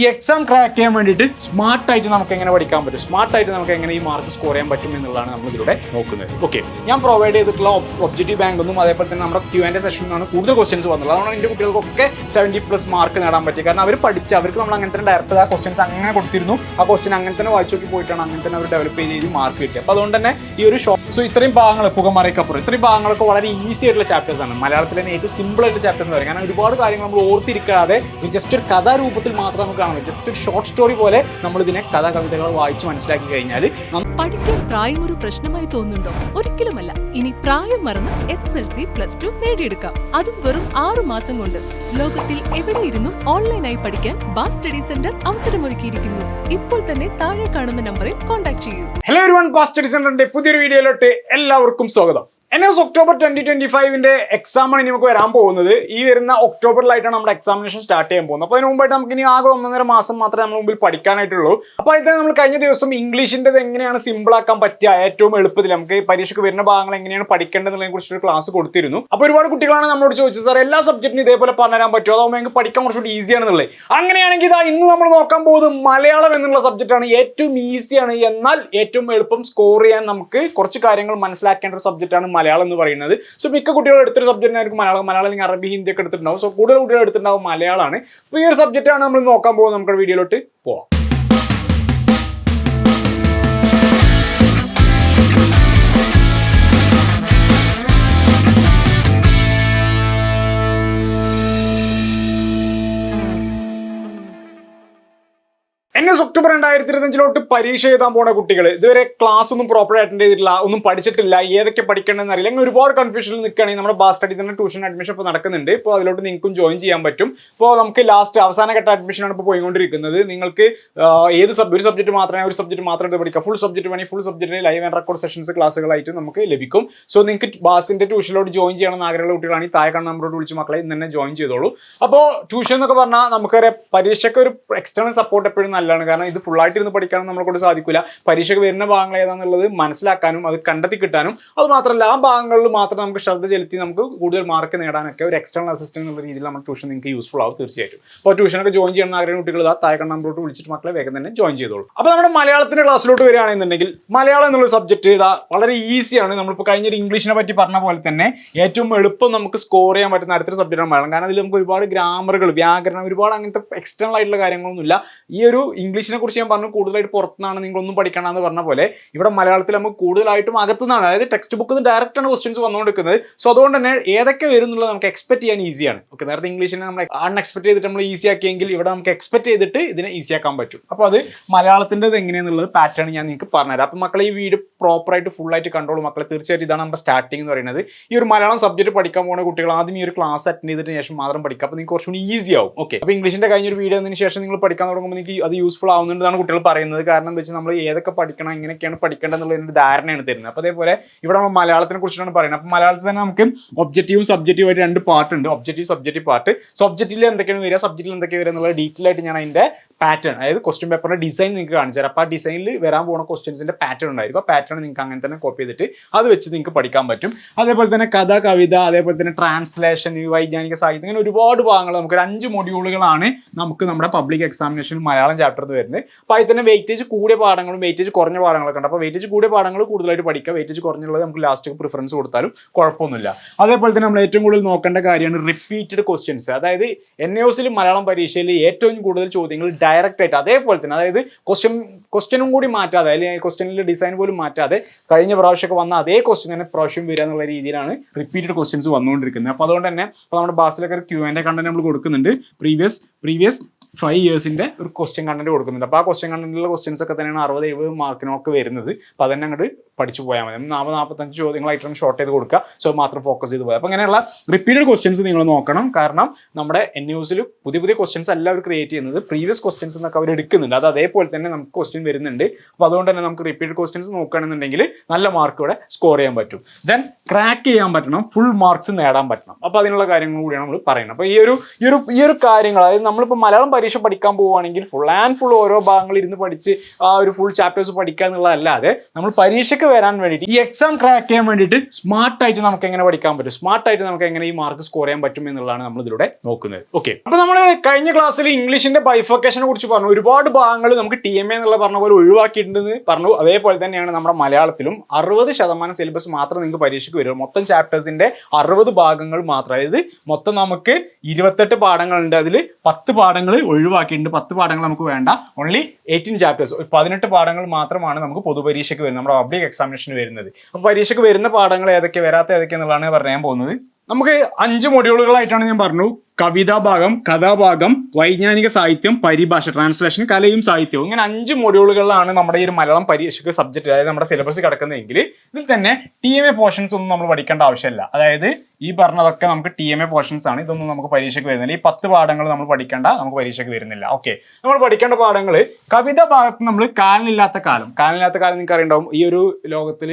ഈ exam crack ചെയ്യാൻ വേണ്ടിയിട്ട് സ്മാർട്ടായിട്ട് നമുക്ക് എങ്ങനെ പഠിക്കാൻ പറ്റും? സ്മാർട്ടായിട്ട് നമുക്ക് എങ്ങനെ ഈ മാർക്ക് സ്കോർ ചെയ്യാൻ പറ്റും എന്നുള്ളതാണ് നമ്മൾ ഇതിലൂടെ നോക്കുന്നത്. ഓക്കെ ഞാൻ പ്രൊവൈഡ് ചെയ്തിട്ടുള്ള ഒബ്ജക്റ്റീവ് ബാങ്കൊന്നും അതേപോലെ തന്നെ നമ്മുടെ ക്യൂ ആൻഡ് സെഷനിലാണ് കൂടുതൽ ക്വസ്റ്റ്യൻസ് വന്നുള്ളത് അതുകൊണ്ട് എന്റെ കുട്ടികൾക്കൊക്കെ സെവന്റി പ്ലസ് മാർക്ക് നേടാൻ പറ്റി കാരണം അവർ പഠിച്ച് അവർക്ക് നമ്മൾ അങ്ങനെ തന്നെ ഡയറക്റ്റ് ആ ക്വസ്റ്റ്യൻസ് അങ്ങനെ കൊടുത്തിരുന്നു. ആ ക്വസ്റ്റ്യൻ അങ്ങനെ തന്നെ വായിച്ചു നോക്കി പോയിട്ടാണ് അങ്ങനെ തന്നെ അവർ ഡെവലപ്പ് ചെയ്ത് മാർക്ക് കിട്ടിയത്. അപ്പോൾ അതുകൊണ്ട് തന്നെ ഈ ഒരു ഷോ സോ ഇത്രയും ഭാഗങ്ങൾ പുകമറയ്ക്കപ്പുറം ഇത്രയും ഭാഗങ്ങളൊക്കെ വളരെ ഈസി ആയിട്ടുള്ള ചാപ്റ്റേഴ്സ് ആണ്. മലയാളത്തിലെ ഏറ്റവും സിമ്പിൾ ആയിട്ടുള്ള ചാപ്റ്റർ എന്ന് പറയും. കാരണം ഒരുപാട് കാര്യങ്ങൾ നമ്മൾ ഓർത്തിരിക്കാതെ ജസ്റ്റ് ഒരു കഥാരൂപത്തിൽ മാത്രം നമുക്ക് പറ്റും ജസ്റ്റ് ഒരു ഷോർട്ട് സ്റ്റോറി പോലെ നമ്മൾ ഇതിനെ കഥാ കവിതകൾ വായിച്ച് മനസ്സിലാക്കി കഴിഞ്ഞാൽ പഠിക്കാൻ പ്രായം ഒരു പ്രശ്നമായി തോന്നുന്നുണ്ടോ? ഒരിക്കലുമല്ല. ഇനി പ്രായം മറന്ന് S S L C plus two നേടിയെടുക്കാം. അതും വെറും ആറു മാസം കൊണ്ട്. ലോകത്തിൽ എവിടെ ഇരുന്നും ഓൺലൈനായി പഠിക്കാൻ ബാസ് സ്റ്റഡി സെന്റർ അവസരമൊരുക്കിയിരിക്കുന്നു. ഇപ്പോൾ തന്നെ താഴെ കാണുന്ന നമ്പറിൽ കോൺടാക്ട് ചെയ്യൂ. ഹലോ എവരിവൺ ബാ സ്റ്റഡി സെന്ററിന്റെ പുതിയൊരു വീഡിയോയിലോട്ട് എല്ലാവർക്കും സ്വാഗതം. N S October twenty twenty ഫൈവിന്റെ എക്സാമാണ് ഇനി നമുക്ക് വരാൻ പോകുന്നത്. ഈ വരുന്ന ഒക്ടോബറിലായിട്ടാണ് നമ്മുടെ എക്സാമിനേഷൻ സ്റ്റാർട്ട് ചെയ്യാൻ പോകുന്നത്. അപ്പോൾ അതിന് മുമ്പായിട്ട് നമുക്ക് ഇനി ആകെ ഒന്നര മാസം മാത്രമേ നമ്മൾ മുമ്പിൽ പഠിക്കാനായിട്ടുള്ളൂ. അപ്പോൾ ഇത് നമ്മൾ കഴിഞ്ഞ ദിവസം ഇംഗ്ലീഷിന്റെ എങ്ങനെയാണ് സിമ്പിൾ ആക്കാൻ പറ്റുക ഏറ്റവും എളുപ്പത്തിൽ നമുക്ക് പരീക്ഷയ്ക്ക് വരുന്ന ഭാഗങ്ങൾ എങ്ങനെയാണ് പഠിക്കേണ്ടതിനെ കുറിച്ചൊരു ക്ലാസ് കൊടുത്തിരുന്നു. അപ്പോൾ ഒരുപാട് കുട്ടികളാണ് നമ്മളോട് ചോദിച്ചത് സാർ എല്ലാ സബ്ജക്റ്റിനും ഇതേപോലെ പറഞ്ഞുതരാൻ പറ്റുമോ? അതാവുമ്പോൾ ഞങ്ങൾക്ക് പഠിക്കാൻ കുറച്ചുകൂടി ഈസി ആണെന്നുള്ളത്? അങ്ങനെയാണെങ്കിൽ ഇതാ ഇന്ന് നമ്മൾ നോക്കാൻ പോകുന്നത് മലയാളം എന്നുള്ള സബ്ജക്റ്റാണ് ഏറ്റവും ഈസിയാണ് എന്നാൽ ഏറ്റവും എളുപ്പം സ്കോർ ചെയ്യാൻ നമുക്ക് കുറച്ച് കാര്യങ്ങൾ മനസ്സിലാക്കേണ്ട ഒരു സബ്ജക്റ്റാണ് മലയാളം എന്ന് പറയുന്നത്. സോ മിക്ക കുട്ടികൾ എടുത്തൊരു സബ്ജക്റ്റ് ആയിരിക്കും മലയാളം. മലയാളം അല്ലെങ്കിൽ അറബി ഹിന്ദി ഒക്കെ എടുത്തിട്ടുണ്ടാവും. സോ കൂടുതൽ കുട്ടികൾ എടുത്തിട്ടുണ്ടാവും മലയാളമാണ്. അപ്പോൾ ഈ ഒരു സബ്ജക്റ്റാണ് നമ്മൾ നോക്കാൻ പോകുന്നത്. നമുക്ക് വീഡിയോയിലോട്ട് പോവാം. ഒക്ടോബർ രണ്ടായിരത്തി ഇരുപത്തഞ്ചിലോട്ട് പരീക്ഷ എഴുതാൻ പോണ കുട്ടികൾ ഇതുവരെ ക്ലാസ് ഒന്നും പ്രോപ്പർ അറ്റൻഡ് ചെയ്തിട്ടില്ല ഒന്നും പഠിച്ചിട്ടില്ല ഏതൊക്കെ പഠിക്കണമെന്ന് അറിയില്ല. അങ്ങനെ ഒരുപാട് കൺഫ്യൂഷനിൽ നിൽക്കുകയാണെങ്കിൽ നമ്മുടെ ബാസ് സ്റ്റഡീസിന്റെ ട്യൂഷൻ അഡ്മിഷൻ ഇപ്പോൾ നടക്കുന്നുണ്ട്. ഇപ്പോൾ അതിലോട്ട് നിങ്ങൾക്കും ജോയിൻ ചെയ്യാൻ പറ്റും. ഇപ്പോൾ നമുക്ക് ലാസ്റ്റ് അവസാന ഘട്ട അഡ്മിഷനാണ് ഇപ്പോൾ പോയിക്കൊണ്ടിരിക്കുന്നത്. നിങ്ങൾക്ക് ഏത് സബ് ഒരു സബ്ജക്റ്റ് മാത്രമേ ഒരു സബ്ജക്റ്റ് മാത്രം എടുത്ത് പഠിക്കാം ഫുൾ സബ്ജക്റ്റ് വേണമെങ്കിൽ ഫുൾ സബ്ജക്റ്റിന് ലൈവ് ആൻഡ് റെക്കോർഡ് സെഷൻസ് ക്ലാസ്സുകളായിട്ട് നമുക്ക് ലഭിക്കും. സോ നിങ്ങൾക്ക് ബാസിന്റെ ട്യൂഷനിലോട്ട് ജോയിൻ ചെയ്യണമെന്ന് ആഗ്രഹമുള്ള കുട്ടികളാണെങ്കിൽ താഴെ കാണുന്ന നമ്പറോട് വിളിച്ച് മക്കളെ ഇന്ന് തന്നെ ജോയിൻ ചെയ്തോളൂ. അപ്പോൾ ട്യൂഷൻ എന്നൊക്കെ പറഞ്ഞാൽ നമുക്കറിയാം പരീക്ഷയ്ക്ക് ഒരു എക്സ്റ്റേണൽ സപ്പോർട്ട് എപ്പോഴും നല്ലതാണ്. കാരണം ഇത് ഫുൾ ആയിട്ട് ഇരുന്ന് പഠിക്കാനും നമ്മളെ കൊണ്ട് സാധിക്കില്ല പരീക്ഷയ്ക്ക് വരുന്ന ഭാഗങ്ങൾ ഏതാണെന്നുള്ളത് മനസ്സിലാക്കാനും അത് കണ്ടെത്തി കിട്ടാനും അത് മാത്രമല്ല ആ ഭാഗങ്ങളിൽ മാത്രം നമുക്ക് ശ്രദ്ധ ചെലുത്തി നമുക്ക് കൂടുതൽ മാർക്ക് നേടാനൊക്കെ ഒരു എക്സ്റ്റേണൽ അസിസ്റ്റന്റ് എന്നുള്ള രീതിയിൽ നമ്മൾ ട്യൂഷൻ നിങ്ങൾക്ക് യൂസ്ഫുൾ ആവും തീർച്ചയായിട്ടും. അപ്പോൾ ട്യൂഷനൊക്കെ ജോയിൻ ചെയ്യണം ആഗ്രഹം കുട്ടികൾ ആ താഴെ നമ്പറോട്ട് വിളിച്ചിട്ട് മക്കളെ വേഗം തന്നെ ജോയിൻ ചെയ്തോളൂ. അപ്പോൾ നമ്മുടെ മലയാളത്തിന്റെ ക്ലാസ്സിലോട്ട് വരികയാണെന്നുണ്ടെങ്കിൽ മലയാളം എന്നുള്ള സബ്ജക്റ്റ് ഇതാ വളരെ ഈസിയാണ് നമ്മളിപ്പോൾ കഴിഞ്ഞൊരു ഇംഗ്ലീഷിനെ പറ്റി പറഞ്ഞ പോലെ തന്നെ ഏറ്റവും എളുപ്പം നമുക്ക് സ്കോർ ചെയ്യാൻ പറ്റുന്ന അടുത്തൊരു സബ്ജക്റ്റാണ് മലയാളം. കാരണം അതിൽ നമുക്ക് ഒരുപാട് ഗ്രാമറുകൾ വ്യാകരണം ഒരുപാട് അങ്ങനത്തെ എക്സ്റ്റേണൽ ആയിട്ടുള്ള കാര്യങ്ങളൊന്നുമില്ല. ഈ ഒരു ഇംഗ്ലീഷിനെ കുറിച്ച് ഞാൻ പറഞ്ഞു കൂടുതലായിട്ട് പുറത്തുനിന്നാണ് നിങ്ങളൊന്നും പഠിക്കണം എന്ന് പറഞ്ഞ പോലെ ഇവിടെ മലയാളത്തിൽ നമുക്ക് കൂടുതലായിട്ടും അകത്തുനിന്നാണ്. അതായത് ടെക്സ്റ്റ് ബുക്കിൽ നിന്ന് ഡയറക്റ്റ് ആണ് ക്വസ്റ്റ്യൻസ് വന്നുകൊണ്ടിരിക്കുന്നത്. സോ അതുകൊണ്ട് തന്നെ ഏതൊക്കെ വരും എന്നുള്ളത് നമുക്ക് എക്സ്പെക്ട് ചെയ്യാൻ ഈസിയാണ് ഓക്കെ നേരത്തെ ഇംഗ്ലീഷിനെ നമ്മൾ അൺഎക്സ്പെക്ട് ചെയ്തിട്ട് നമ്മൾ ഈസി ആക്കിയെങ്കിൽ ഇവിടെ നമുക്ക് എക്സ്പെക്ട് ചെയ്തിട്ട് ഇതിനെ ഈസി ആക്കാൻ പറ്റും. അപ്പോൾ അത് മലയാളത്തിന്റെത് എങ്ങനെയാണെന്നുള്ളത് പാറ്റേൺ ഞാൻ നിങ്ങൾക്ക് പറഞ്ഞുതരാം. അപ്പോൾ മക്കളെ ഈ വീഡിയോ പ്രോപ്പറായിട്ട് ഫുൾ ആയിട്ട് കണ്ടോളൂ മക്കളെ തീർച്ചയായിട്ടും ഇതാണ് നമ്മുടെ സ്റ്റാർട്ടിംഗ് എന്ന് പറയുന്നത്. ഈ ഒരു മലയാളം സബ്ജക്റ്റ് പഠിക്കാൻ പോകുന്ന കുട്ടികൾ ആദ്യം ഈ ഒരു ക്ലാസ് അറ്റൻഡ് ചെയ്തിട്ട് ശേഷം മാത്രം പഠിക്കുക. അപ്പോൾ നിങ്ങൾക്ക് കുറച്ചുകൂടി ഈസി ആവും. ഓക്കെ അപ്പോൾ ഇംഗ്ലീഷിന്റെ കഴിഞ്ഞൊരു വീഡിയോ അതിന് ശേഷം നിങ്ങൾ പഠിക്കാൻ തുടങ്ങുമ്പോൾ നിങ്ങൾക്ക് അത് യൂസ്ഫുൾ ആവുന്നുണ്ടെന്നാണ് കുട്ടികൾ പറയുന്നത്. കാരണം വെച്ചാൽ നമ്മൾ ഏതൊക്കെ പഠിക്കണം എങ്ങനെയൊക്കെയാണ് പഠിക്കേണ്ടത് എന്നുള്ളതിന്റെ ധാരണയാണ് തരുന്നത്. അപ്പോൾ അതേപോലെ ഇവിടെ നമ്മൾ മലയാളത്തിനെ കുറിച്ചാണ് പറയുന്നത്. അപ്പോൾ മലയാളത്തിൽ തന്നെ നമുക്ക് ഒബ്ജക്റ്റീവും സബ്ജക്റ്റീവും ആയിട്ട് രണ്ട് പാർട്ട് ഉണ്ട്. ഒബ്ജക്റ്റീവ് സബ്ജക്റ്റീവ് പാർട്ട് സബ്ജക്റ്റിൽ എന്തൊക്കെയാണ് വരിക സബ്ജക്റ്റിൽ എന്തൊക്കെയാണ് വരിക എന്നുള്ള ഡീറ്റെയിൽ ആയിട്ട് ഞാൻ അതിന്റെ പാറ്റേൺ അതായത് ക്വസ്റ്റ്യൻ പേപ്പറിന്റെ ഡിസൈൻ നിങ്ങൾക്ക് കാണിച്ചു തരാം. അപ്പോൾ ആ ഡിസൈനിൽ വരാൻ പോകുന്ന ക്വസ്റ്റ്യൻസിന്റെ പാറ്റേൺ ഉണ്ടായിരിക്കും. ആ പാറ്റേൺ നിങ്ങൾക്ക് അങ്ങനെ തന്നെ കോപ്പി ചെയ്തിട്ട് അത് വെച്ച് നിങ്ങൾക്ക് പഠിക്കാൻ പറ്റും. അതേപോലെ തന്നെ കഥ കവിത അതേപോലെ തന്നെ ട്രാൻസ്ലേഷൻ വൈജ്ഞാനിക സാഹിത്യം ഇങ്ങനെ ഒരുപാട് ഭാഗങ്ങൾ നമുക്ക് ഒരു അഞ്ച് മൊഡ്യൂളുകളാണ് നമുക്ക് നമ്മുടെ പബ്ലിക് എക്സാമിനേഷൻ മലയാളം ചാപ്റ്റർ വരുന്നത്. അപ്പോൾ അതിൽ തന്നെ വെയിറ്റേജ് കൂടിയ പാഠങ്ങളും വെയിറ്റേജ് കുറഞ്ഞ പാഠങ്ങളൊക്കെ ഉണ്ട്. അപ്പോൾ വെയിറ്റേജ് കൂടിയ പാഠങ്ങൾ കൂടുതലായിട്ട് പഠിക്കുക വെയിറ്റേജ് കുറഞ്ഞുള്ളത് നമുക്ക് ലാസ്റ്റ് പ്രിഫറൻസ് കൊടുത്താലും കുഴപ്പമൊന്നുമില്ല. അതേപോലെ തന്നെ നമ്മൾ ഏറ്റവും കൂടുതൽ നോക്കേണ്ട കാര്യമാണ് റിപ്പീറ്റഡ് ക്വസ്റ്റ്യൻസ് അതായത് എൻ എസിൽ മലയാളം പരീക്ഷയിൽ ഏറ്റവും കൂടുതൽ ചോദ്യങ്ങൾ ഡയറക്റ്റ് ആയിട്ട്. അതേപോലെ തന്നെ അതായത് ക്വസ്റ്റ്യൻ ക്വസ്റ്റ്യനും കൂടി മാറ്റാതെ അല്ലെങ്കിൽ ക്വസ്റ്റ്യനിലെ ഡിസൈൻ പോലും മാറ്റാതെ കഴിഞ്ഞ പ്രാവശ്യമൊക്കെ വന്ന അതേ ക്വസ്റ്റ്യൻ തന്നെ പ്രാവശ്യം വരിക എന്നുള്ള രീതിയിലാണ് റിപ്പീറ്റഡ് ക്വസ്റ്റ്യൻസ് വന്നുകൊണ്ടിരിക്കുന്നത്. അപ്പോൾ അതുകൊണ്ട് തന്നെ അപ്പോൾ നമ്മുടെ ബാസിലൊക്കെ ഒരു ക്യൂ എന്റെ കണ്ടന്റ് നമ്മൾ കൊടുക്കുന്നുണ്ട്. പ്രീവിയസ് പ്രീവിയസ് ഫൈവ് ഇയേഴ്സിന്റെ ഒരു ക്വസ്റ്റ്യൻ കണ്ടന്റ് കൊടുക്കുന്നുണ്ട്. അപ്പോൾ ആ ക്വസ്റ്റ്യൻ കണ്ടന്റിലുള്ള ക്വസ്റ്റ്യൻസ് ഒക്കെ തന്നെയാണ് അറുപത് എഴുപത് മാർക്കിനൊക്കെ വരുന്നത്. അപ്പോൾ അതന്നെ അങ്ങോട്ട് പഠിച്ചു പോയാൽ മതി. നാൽപ്പത് നാൽപ്പത്തഞ്ച് ചോദ്യങ്ങളായിട്ടാണ് ഷോർട്ട് ചെയ്ത് കൊടുക്കുക. സോ മാത്രം ഫോക്കസ് ചെയ്ത് പോയാൽ അപ്പോൾ അങ്ങനെയുള്ള റിപ്പീറ്റഡ് ക്വസ്റ്റ്യൻസ് നിങ്ങൾ നോക്കണം. കാരണം നമ്മുടെ എൻ യൂസിൽ പുതിയ പുതിയ ക്വസ്റ്റ്യൻസ് അല്ല അവർ ക്രിയേറ്റ് ചെയ്യുന്നത്. പ്രീവിയസ് ക്വസ്റ്റ്യൻസ് എന്നൊക്കെ അവർ എടുക്കുന്നുണ്ട്. അത് അതേപോലെ തന്നെ നമുക്ക് ക്വസ്റ്റ്യൻ വരുന്നുണ്ട്. അപ്പോൾ അതുകൊണ്ട് തന്നെ നമുക്ക് റിപ്പീറ്റഡ് ക്വസ്റ്റ്യൻസ് നോക്കുകയാണെന്നുണ്ടെങ്കിൽ നല്ല മാർക്ക് ഇവിടെ സ്കോർ ചെയ്യാൻ പറ്റും. ദെൻ ക്രാക്ക് ചെയ്യാൻ പറ്റണം. ഫുൾ മാർക്സ് നേടാൻ പറ്റണം. അപ്പോൾ അതിനുള്ള കാര്യങ്ങൾ കൂടിയാണ് നമ്മൾ പറയുന്നത്. അപ്പോൾ ഈ ഒരു ഈ ഒരു ഈ ഒരു കാര്യങ്ങൾ അതായത് നമ്മളിപ്പോൾ മലയാളം പരീക്ഷ പഠിക്കാൻ പോവുകയാണെങ്കിൽ ഫുൾ ആൻഡ് ഫുൾ ഓരോ ഭാഗങ്ങൾ ഇരുന്ന് പഠിച്ച് ആ ഒരു ഫുൾ ചാപ്റ്റേഴ്സ് പഠിക്കുക എന്നുള്ളതല്ലാതെ നമ്മൾ പരീക്ഷയ്ക്ക് വരാൻ വേണ്ടിയിട്ട് ഈ എക്സാം ക്രാക്ക് ചെയ്യാൻ വേണ്ടിയിട്ട് സ്മാർട്ടായിട്ട് നമുക്ക് എങ്ങനെ പഠിക്കാൻ പറ്റും? സ്മാർട്ടായിട്ട് നമുക്ക് എങ്ങനെ ഈ മാർക്ക് സ്കോർ ചെയ്യാൻ പറ്റും എന്നുള്ളതാണ് നമ്മൾ ഇതിലൂടെ നോക്കുന്നത്. ഓക്കെ അപ്പോൾ നമ്മൾ കഴിഞ്ഞ ക്ലാസ്സിൽ ഇംഗ്ലീഷിന്റെ ബൈഫോക്കേഷനെ കുറിച്ച് പറഞ്ഞു. ഒരുപാട് ഭാഗങ്ങൾ നമുക്ക് ടി എം എ എന്നുള്ള പറഞ്ഞ പോലെ ഒഴിവാക്കിയിട്ടുണ്ടെന്ന് പറഞ്ഞു. അതേപോലെ തന്നെയാണ് നമ്മുടെ മലയാളത്തിലും അറുപത് ശതമാനം സിലബസ് മാത്രം നിങ്ങൾക്ക് പരീക്ഷയ്ക്ക് വരും മൊത്തം ചാപ്റ്റേഴ്സിന്റെ അറുപത് ഭാഗങ്ങൾ മാത്രം. അതായത് മൊത്തം നമുക്ക് ഇരുപത്തെട്ട് പാഠങ്ങളുണ്ട്. അതിൽ പത്ത് പാഠങ്ങൾ ഒഴിവാക്കിയിട്ടുണ്ട്. പത്ത് പാഠങ്ങൾ നമുക്ക് വേണ്ട. ഓൺലി എയ്റ്റീൻ ചാപ്റ്റേഴ്സ് പതിനെട്ട് പാഠങ്ങൾ മാത്രമാണ് നമുക്ക് പൊതുപരീക്ഷയ്ക്ക് വരുന്നത്. നമ്മുടെ പബ്ലിക് എക്സാമിനേഷന് വരുന്നത്. അപ്പോൾ പരീക്ഷയ്ക്ക് വരുന്ന പാഠങ്ങൾ ഏതൊക്കെ വരാത്ത ഏതൊക്കെ എന്നുള്ളതാണ് പറയാൻ പോകുന്നത്. നമുക്ക് അഞ്ച് മൊഡ്യൂളുകളായിട്ടാണ് ഞാൻ പറഞ്ഞു. കവിതാ ഭാഗം കഥാഭാഗം വൈജ്ഞാനിക സാഹിത്യം പരിഭാഷ ട്രാൻസ്ലേഷൻ കലയും സാഹിത്യവും. ഇങ്ങനെ അഞ്ച് മൊഡ്യൂളുകളിലാണ് നമ്മുടെ ഈ ഒരു മലയാളം പരീക്ഷയ്ക്ക് സബ്ജക്റ്റ് അതായത് നമ്മുടെ സിലബസ് കിടക്കുന്നതെങ്കിൽ ഇതിൽ തന്നെ ടി എം എ പോർഷൻസ് ഒന്നും നമ്മൾ പഠിക്കേണ്ട ആവശ്യമില്ല. അതായത് ഈ പറഞ്ഞതൊക്കെ നമുക്ക് ടി എം എ പോർഷൻസ് ആണ്. ഇതൊന്നും നമുക്ക് പരീക്ഷയ്ക്ക് വരുന്നില്ല. ഈ പത്ത് പാഠങ്ങൾ നമ്മൾ പഠിക്കേണ്ട നമുക്ക് പരീക്ഷയ്ക്ക് വരുന്നില്ല. ഓക്കെ നമ്മൾ പഠിക്കേണ്ട പാഠങ്ങൾ കവിത ഭാഗത്ത് നമ്മൾ കാലനില്ലാത്ത കാലം. കാലനില്ലാത്ത കാലം നിങ്ങൾക്ക് അറിയണ്ടാവും. ഈ ഒരു ലോകത്തിൽ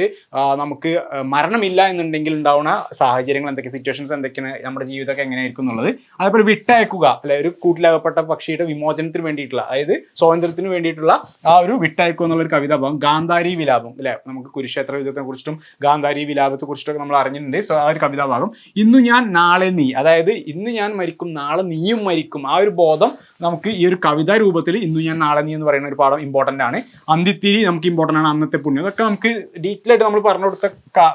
നമുക്ക് മരണമില്ല എന്നുണ്ടെങ്കിൽ ഉണ്ടാവുന്ന സാഹചര്യങ്ങൾ എന്തൊക്കെ സിറ്റുവേഷൻസ് എന്തൊക്കെയാണ് നമ്മുടെ ജീവിതമൊക്കെ എങ്ങനെയായിരിക്കും എന്നുള്ളത്. അതേപോലെ വിട്ടയക്കുക അല്ലെ ഒരു കൂട്ടിലകപ്പെട്ട പക്ഷിയുടെ വിമോചനത്തിന് വേണ്ടിയിട്ടുള്ള അതായത് സ്വാതന്ത്ര്യത്തിന് വേണ്ടിയിട്ടുള്ള ആ ഒരു വിട്ടയക്കുക എന്നുള്ള ഒരു കവിതാ ഭാഗം ഗാന്ധാരി വിലാപം അല്ലെ? നമുക്ക് കുരുക്ഷേത്ര യുദ്ധത്തെ കുറിച്ചിട്ടും ഗാന്ധാരി വിലാപത്തെ കുറിച്ചിട്ടൊക്കെ നമ്മൾ അറിഞ്ഞിട്ടുണ്ട്. സോ ആ ഒരു കവിതാ ഭാഗം. ഇന്നു ഞാൻ നാളെ നീ അതായത് ഇന്ന് ഞാൻ മരിക്കും നാളെ നീയും മരിക്കും ആ ഒരു ബോധം നമുക്ക് ഈ ഒരു കവിതാ രൂപത്തിൽ ഇന്നു ഞാൻ നാളെ നീ എന്ന് പറയുന്ന ഒരു പാഠം ഇമ്പോർട്ടന്റ് ആണ്. അന്തിത്തിരി നമുക്ക് ഇമ്പോർട്ടന്റ് ആണ് അന്നത്തെ പുണ്യം. അതൊക്കെ നമുക്ക് ഡീറ്റെയിൽ ആയിട്ട് നമ്മൾ പറഞ്ഞു കൊടുത്ത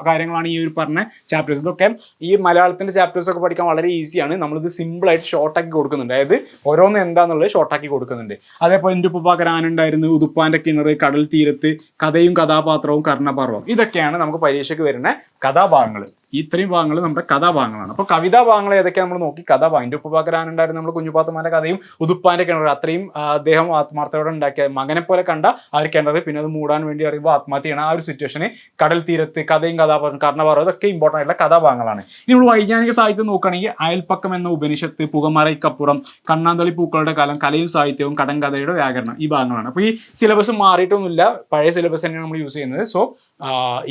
കാര്യങ്ങളാണ് ഈ ഒരു പറഞ്ഞ ചാപ്റ്റേഴ്സ് ഇതൊക്കെ ഈ മലയാളത്തിന്റെ ചാപ്റ്റേഴ്സ് ഒക്കെ പഠിക്കാൻ വളരെ ഈസിയാണ് നമ്മളിത് സിമ്പിൾ ആയിട്ട് ഷോർട്ടാക്കി കൊടുക്കുന്നുണ്ട്. അതായത് ഓരോന്ന് എന്താന്നുള്ളത് ഷോർട്ടാക്കി കൊടുക്കുന്നുണ്ട്. അതേപോലെ എന്റെ ഉപ്പുപ്പാക്കർ ആനുണ്ടായിരുന്നു ഉതുപ്പാന്റെ കിണർ കടൽ തീരത്ത് കഥയും കഥാപാത്രവും കർണപർവം. ഇതൊക്കെയാണ് നമുക്ക് പരീക്ഷയ്ക്ക് വരുന്ന കഥാഭാഗങ്ങൾ ഈ ഇത്രയും ഭാഗങ്ങൾ നമ്മുടെ കഥാഭാഗങ്ങളാണ്. അപ്പോൾ കവിതാ ഭാഗങ്ങൾ ഏതൊക്കെ നമ്മൾ നോക്കി? കഥാഭാഗം. എന്റെ ഉപ്പുപാക്കരാനുണ്ടായിരുന്നു നമ്മൾ കുഞ്ഞുപാത്തുമാരുടെ കഥയും ഉതുപ്പാന്റെ കിണർ. അത്രയും അദ്ദേഹം ആത്മാർത്ഥയോടെ ഉണ്ടാക്കിയ മകനെ പോലെ കണ്ട ആ ഒരു കിണർ. പിന്നെ അത് മൂടാൻ വേണ്ടി അറിയുമ്പോൾ ആത്മഹത്യ ചെയ്യണം ആ ഒരു സിറ്റുവേഷന് കടൽ തീരത്ത് കഥയും കഥാപാത്രം കർണപർവം ഇതൊക്കെ ഇമ്പോർട്ടന്റ് ആയിട്ടുള്ള കഥാഭാഗങ്ങളാണ്. ഇനി നമ്മൾ വൈജ്ഞാനിക സാഹിത്യം നോക്കുകയാണെങ്കിൽ അയൽപ്പക്കം എന്ന ഉപനിഷത്ത് പുകമറയ്ക്കപ്പുറം കണ്ണാന്തളി പൂക്കളുടെ കാലം കലയും സാഹിത്യവും കടങ്കഥയുടെ വ്യാകരണം ഈ ഭാഗങ്ങളാണ്. അപ്പോൾ ഈ സിലബസ് മാറിയിട്ടൊന്നുമില്ല. പഴയ സിലബസ് തന്നെയാണ് നമ്മൾ യൂസ് ചെയ്യുന്നത്. സോ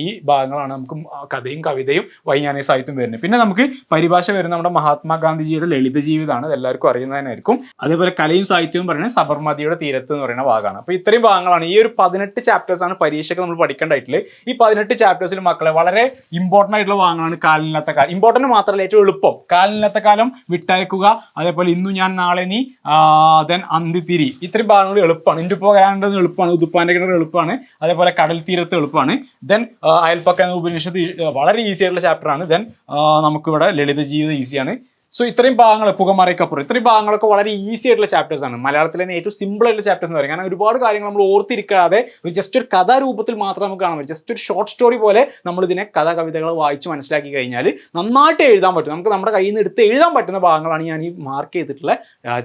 ഈ ഭാഗങ്ങളാണ് നമുക്ക് കഥയും കവിതയും വൈജ്ഞാനിക സാഹിത്യം വരുന്നത്. പിന്നെ നമുക്ക് പരിഭാഷ വരുന്ന നമ്മുടെ മഹാത്മാഗാന്ധിജിയുടെ ലളിത ജീവിതമാണ്. എല്ലാവർക്കും അറിയുന്നതിനായിരിക്കും അതേപോലെ കലയും സാഹിത്യവും പറയുന്നത് സബർമതിയുടെ തീരത്ത് എന്ന് പറയുന്ന ഭാഗമാണ്. അപ്പോൾ ഇത്രയും ഭാഗങ്ങളാണ്. ഈ ഒരു പതിനെട്ട് ചാപ്റ്റേഴ്സ് ആണ് പരീക്ഷയ്ക്ക് നമ്മൾ പഠിക്കേണ്ടതായിട്ടുള്ളത്. ഈ പതിനെട്ട് ചാപ്റ്റേഴ്സിൽ മക്കളെ വളരെ ഇമ്പോർട്ടന്റ് ആയിട്ടുള്ള ഭാഗങ്ങളാണ് കാലിനില്ലാത്ത കാലം. ഇമ്പോർട്ടന്റ് മാത്രമല്ല ഏറ്റവും എളുപ്പം. കാലിനില്ലാത്ത കാലം വിട്ടയക്കുക അതേപോലെ ഇന്നു ഞാൻ നാളെ നീ ദെൻ അന്തിത്തിരി ഇത്രയും ഭാഗങ്ങൾ എളുപ്പമാണ്. ഇന്ത്യ പോകാനുള്ളത് എളുപ്പമാണ്. ഉദുപ്പാന്റെ കിണർ എളുപ്പമാണ്. അതേപോലെ കടൽ തീരത്ത് എളുപ്പമാണ്. ദെൻ അയൽപ്പക്ക ഉപനിഷത്ത് വളരെ ഈസി ആയിട്ടുള്ള ചാപ്റ്റർ ആണ്. ദെൻ നമുക്കിവിടെ ലളിത ജീവിതം ഈസിയാണ് സോ ഇത്രയും ഭാഗങ്ങൾ പുകമറയ്ക്കപ്പുറം ഇത്രയും ഭാഗങ്ങളൊക്കെ വളരെ ഈസി ആയിട്ടുള്ള ചാപ്റ്റേഴ്സ് ആണ്. മലയാളത്തിലെ തന്നെ ഏറ്റവും സിമ്പിൾ ആയിട്ടുള്ള ചാപ്റ്റേഴ്സ് എന്ന് പറയും. കാരണം ഒരുപാട് കാര്യങ്ങൾ നമ്മൾ ഓർത്തിരിക്കാതെ ജസ്റ്റ് ഒരു കഥാരൂപത്തിൽ മാത്രം നമുക്ക് കാണാൻ പറ്റും. ജസ്റ്റ് ഒരു ഷോർട്ട് സ്റ്റോറി പോലെ നമ്മൾ ഇതിനെ കഥ കവിതകൾ വായിച്ച് മനസ്സിലാക്കി കഴിഞ്ഞാൽ നന്നായിട്ട് എഴുതാൻ പറ്റും. നമുക്ക് നമ്മുടെ കയ്യിൽ നിന്ന് എടുത്ത് എഴുതാൻ പറ്റുന്ന ഭാഗങ്ങളാണ് ഞാൻ ഈ മാർക്ക് ചെയ്തിട്ടുള്ള